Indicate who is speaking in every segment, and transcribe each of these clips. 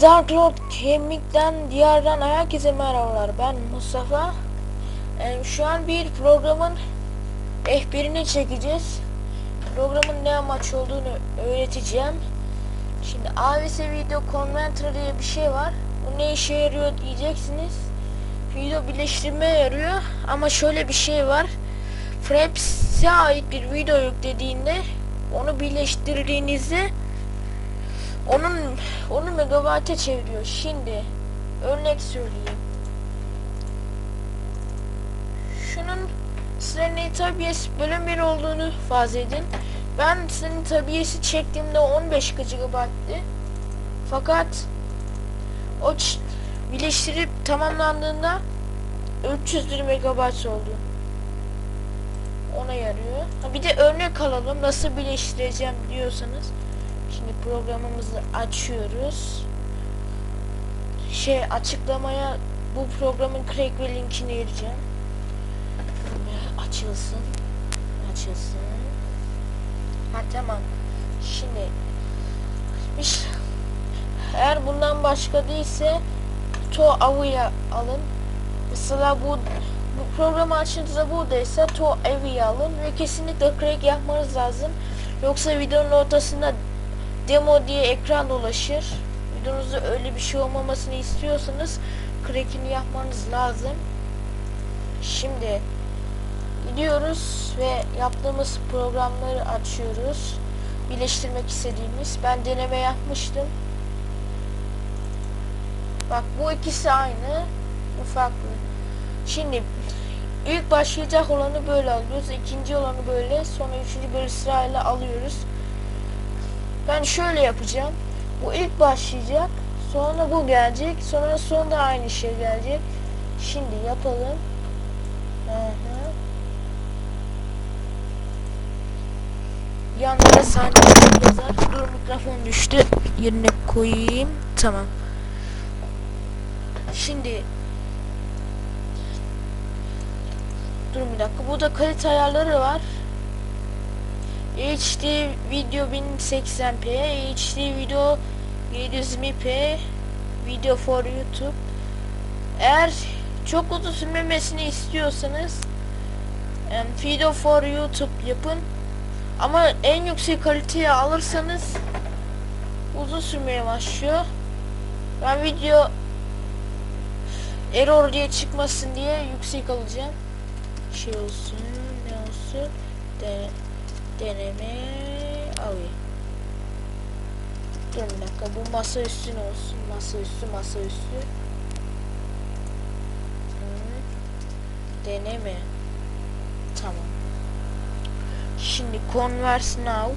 Speaker 1: Dark Lord Kemik'ten diyardan herkese merhabalar. Ben Mustafa. Ee, şu an bir programın rehberini çekeceğiz. Programın ne amaç olduğunu öğreteceğim. Şimdi AVS Video Converter diye bir şey var. Bu ne işe yarıyor diyeceksiniz. Video birleştirmeye yarıyor ama şöyle bir şey var. Fraps'e ait bir video yüklediğinde onu birleştirdiğinizde onun onu megabayta çeviriyor. Şimdi örnek söyleyeyim. Şunun Slenny Tabiyesi bölüm 1 olduğunu farz edin. Ben Slenny Tabiyesi çektiğimde 15 GB'tı. Fakat o birleştirip tamamlandığında 301 MB oldu. Ona yarıyor. Ha bir de örnek alalım nasıl birleştireceğim diyorsanız. Şimdi programımızı açıyoruz. Şey açıklamaya bu programın crack ve linkini vereceğim. Ve Açılsın. Açılsın. Ha tamam. Şimdi bir- eğer bundan başka değilse To Avu'ya alın. Mesela bu bu programı açtığınızda buradaysa To Avu'ya alın ve kesinlikle crack yapmanız lazım. Yoksa videonun ortasında demo diye ekran dolaşır. Videonuzda öyle bir şey olmamasını istiyorsanız crack'ini yapmanız lazım. Şimdi gidiyoruz ve yaptığımız programları açıyoruz. Birleştirmek istediğimiz. Ben deneme yapmıştım. Bak bu ikisi aynı. Bu farklı. Şimdi ilk başlayacak olanı böyle alıyoruz. ikinci olanı böyle. Sonra üçüncü böyle sırayla alıyoruz. Ben şöyle yapacağım. Bu ilk başlayacak. Sonra bu gelecek. Sonra sonda aynı şey gelecek. Şimdi yapalım. Aha. Yanlara saniye yazar. Dur mikrofon düştü. Yerine koyayım. Tamam. Şimdi Dur bir dakika. Burada kalite ayarları var. HD video 1080p, HD video 720p, video for YouTube. Eğer çok uzun sürmemesini istiyorsanız video for YouTube yapın. Ama en yüksek kaliteye alırsanız uzun sürmeye başlıyor. Ben video error diye çıkmasın diye yüksek alacağım. Şey olsun, ne olsun? De deneme avi. Dur bir dakika bu masa üstüne olsun. Masa üstü, masa üstü. Deneme. Tamam. Şimdi converse now.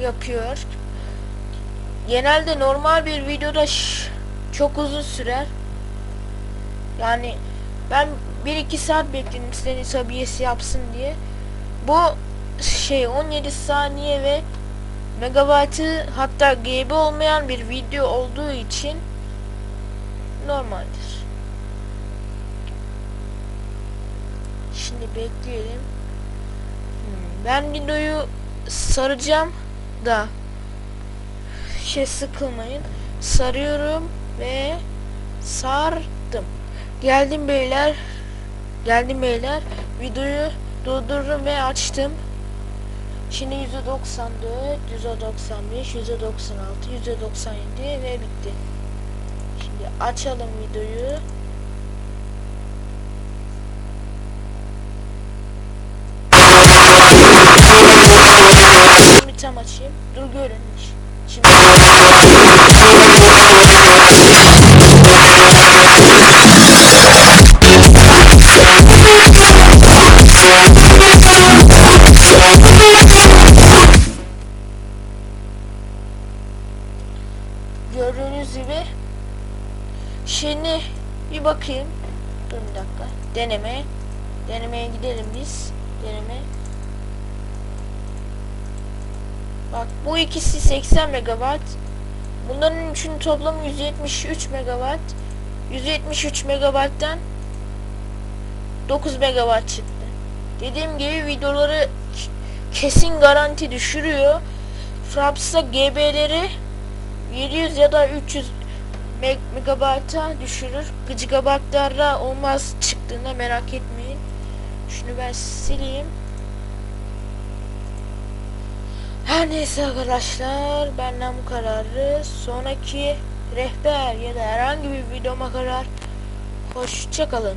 Speaker 1: Yapıyor. Genelde normal bir videoda çok uzun sürer. Yani ben 1-2 saat bekledim senin sabiyesi yapsın diye. Bu şey 17 saniye ve megabaytı hatta GB olmayan bir video olduğu için normaldir. Şimdi bekleyelim. Hmm, Ben videoyu saracağım da şey sıkılmayın. Sarıyorum ve sardım. Geldim beyler. Geldim beyler. Videoyu durdurdum ve açtım. Şimdi %94, %95, %96, %97 ve bitti. Şimdi açalım videoyu. Şimdi tam açayım. Dur görün. Şimdi gibi şimdi bir bakayım. Dur bir dakika. Deneme. Denemeye gidelim biz. Deneme. Bak bu ikisi 80 megabayt. Bunların üçünün toplamı 173 megabayt. 173 megabayttan 9 megabayt çıktı. Dediğim gibi videoları kesin garanti düşürüyor. Fraps'ta GB'leri 700 ya da 300 meg megabayta düşürür. Gigabaytlarda olmaz çıktığında merak etmeyin. Şunu ben sileyim. Her neyse arkadaşlar benden bu kararı sonraki rehber ya da herhangi bir videoma kadar hoşçakalın.